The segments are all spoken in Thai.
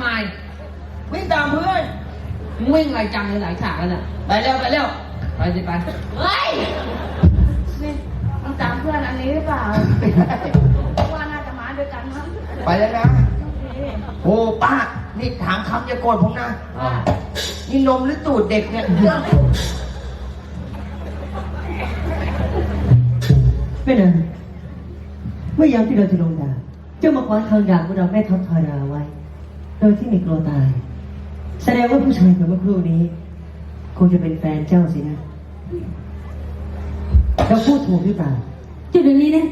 ไมวิ่งตามเพื่อนมึงวิ่งอะไรจังเลยหลายฉากแล้วเนี่ยไปเร็วไปเร็วไปสิไปเฮ้ยนี่ต้องตามเพื่อนอันนี้หรือเปล่าว่าน่าจะมาด้วยกันมั้งไปแล้วนะ โอเคโอ้ป้า นี่ถามคำอย่าโกรธผมนะ อะนี่นมหรือตูดเด็กเนี่ย ไม่นานเมื่อยามที่เราจะลงดาบเจ้ามาคว้าทางดาบของเราแม่ทัพทาราไว้ โดยที่ไม่กลัวตาย แสดงว่าผู้ชายคนเมื่อครู่นี้คงจะเป็นแฟนเจ้าสินะเราพูดถูกหรือเปล่าหยุดเดี๋ยวนี้นะ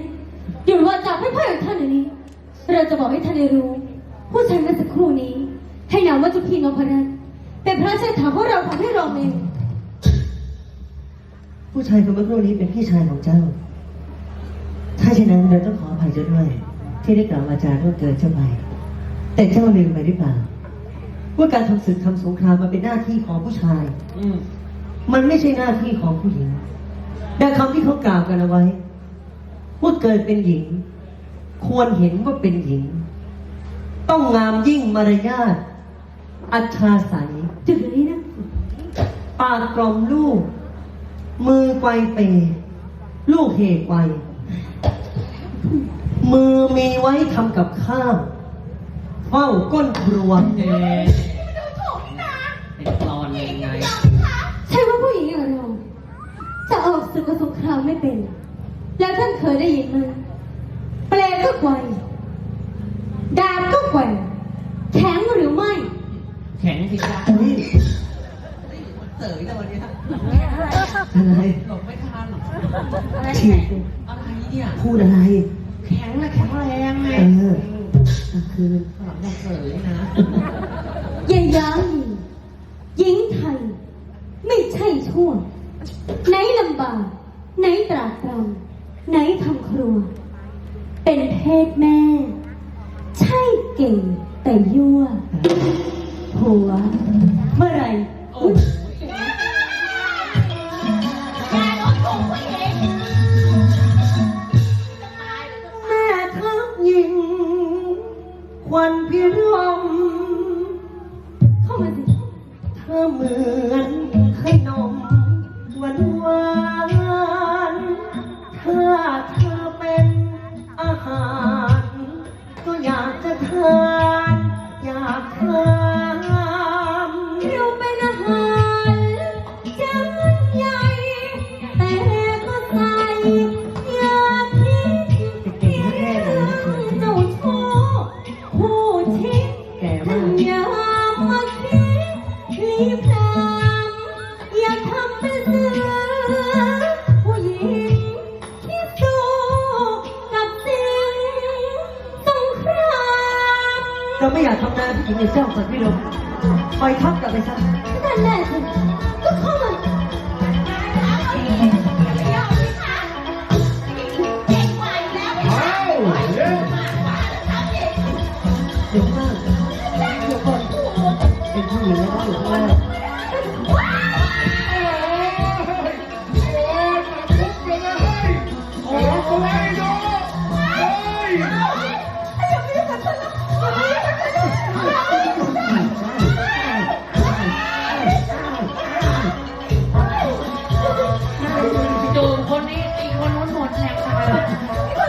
หยุดว่าจับให้พ่อของท่านเดี๋ยวนี้ เราจะบอกให้ท่านได้รู้ ผู้ชายเมื่อสักครู่นี้ ให้นามว่าเจุพีนพรัตน์เป็นพระชายถามของเราของให้เราเองผู้ชายคนเมื่อครู่นี้เป็นพี่ชายของเจ้า ถ้าเช่นนั้นเราต้องขออภัยเจ้าด้วย ที่ได้กล่าววาจาล่วงเกินเจ้าไป แต่เจ้าลืมไปหรือเปล่าว่าการทำศึกทำสงครามมันเป็นหน้าที่ของผู้ชาย อืมมันไม่ใช่หน้าที่ของผู้หญิงดังคำที่เขากล่าวกันเอาไว้ว่าเกิดเป็นหญิง ควรเห็นว่าเป็นหญิง ต้องงามยิ่งมารยาทอัจฉาใสยหยุดเดี๋ยวนี้นะปากกล่อมลูก มือไกวเปย์ลูกเหไกวมือมีไว้ทำกับข้าว เฝ้าก้นครัวเอ๊ะเป็นกรอนเลยไงใช่ว่าผู้หญิงอย่างเราจะออกศึกกับสงครามไม่เป็น แล้วท่านเคยได้ยินไหมเปลก็ไกวดาบก็ไกวแข็งหรือไม่ แข็งสิจ้าเฮ้ยเต๋อแต่วันนี้อะไรหลบไม่ทันฉีดอะไรเนี่ย พูดอะไร แข็งนะแข็งแรงไง เออ คือสลับกับเต๋อนะอย่าย้างหญิงหญิงไทย ไม่ใช่ชั่ว ไหนลำบาก ไหนตรากตรำไหนทำครัว เป็นเพศแม่ ใช่เก่งแต่ยั่ว หัว เมื่อไหรโอ้อุ๊ย ธอเหมือนขนมหวานหวานถ้าเธอเป็นอาหาร ก็อยากจะทาน อยากทาน เราไม่อยากทำงานผู้หญิงอย่างเจ้าสัตว์พิรมปล่อยทัพกลับไปซะนั่นแหละสิก็เข้ามาเดี๋ยวมากเดี๋ยวก่อนเป็นผู้หญิงแล้วก็อยู่ข้างล่า จูบคนนี้อีกคนนู้นหมดแรงตายแล้ว